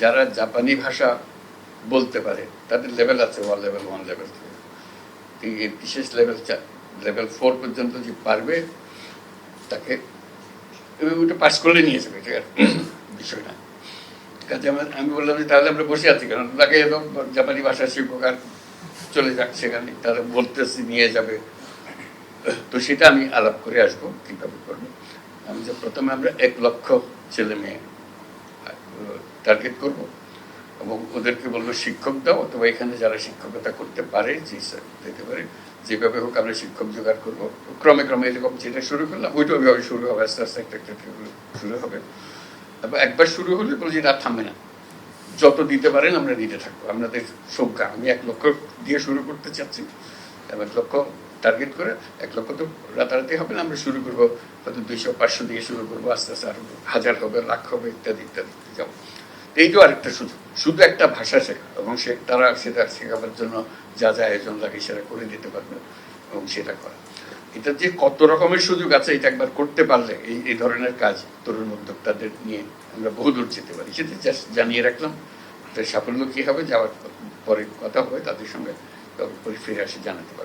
যারা জাপানি ভাষা বলতে পারে, তাদের লেভেল আছে ওয়ান লেভেল ওয়ান লেভেল বিশেষ লেভেল লেভেল ফোর পর্যন্ত যে পারবে, তাকে ওটা পাস করলে নিয়ে যাবে এটা আর বিষয় না কাজে আমার, আমি বললাম যে তাহলে আমরা বসে আছি, কারণ তাকে একদম জাপানি ভাষা শিক্ষক আর চলে যাক সেখানে তারা বলতেছি, নিয়ে যাবে। তো সেটা আমি আলাপ করে আসব, কীভাবে করব। আমি যে প্রথমে আমরা এক লক্ষ ছেলে মেয়ে টার্গেট করব এবং ওদেরকে বলব, শিক্ষক দাও, অথবা এখানে যারা শিক্ষকতা করতে পারে যে দিতে পারে। যেভাবে হোক আমরা শিক্ষক জোগাড় করব। ক্রমে ক্রমে এরকম যেটা শুরু করলাম, ওইটা ওইভাবে শুরু হবে, আস্তে আস্তে একটা একটা শুরু হবে। এবং একবার শুরু হলে বলে যে রাত থামবে না। যত দিতে পারেন, আমরা দিতে থাকব। আপনাদের সংখ্যা, আমি এক লক্ষ দিয়ে শুরু করতে চাচ্ছি। এক লক্ষ টার্গেট করে এক লক্ষ তো রাতারাতি হবে না, আমরা শুরু করব, হয়তো দুইশো, পাঁচশো দিয়ে শুরু করব, আস্তে আস্তে আরও হাজার হবে, লাখ হবে, ইত্যাদি ইত্যাদি যাব এইটাও আরেকটা সুযোগ। শুধু একটা ভাষা শেখা এবং সে তারা সেটা শেখাবার জন্য যা যা আয়োজন লাগে সেটা করে দিতে পারবে এবং সেটা করা। এটা যে কত রকমের সুযোগ আছে, এটা একবার করতে পারলে এই এই ধরনের কাজ তরুণ উদ্যোক্তাদের নিয়ে আমরা বহুদূর যেতে পারি। সেটা just জানিয়ে রাখলাম। সাফল্য কী হবে, যাওয়ার পরে কথা হবে, তাদের সঙ্গে ফিরে আসে জানাতে পারব।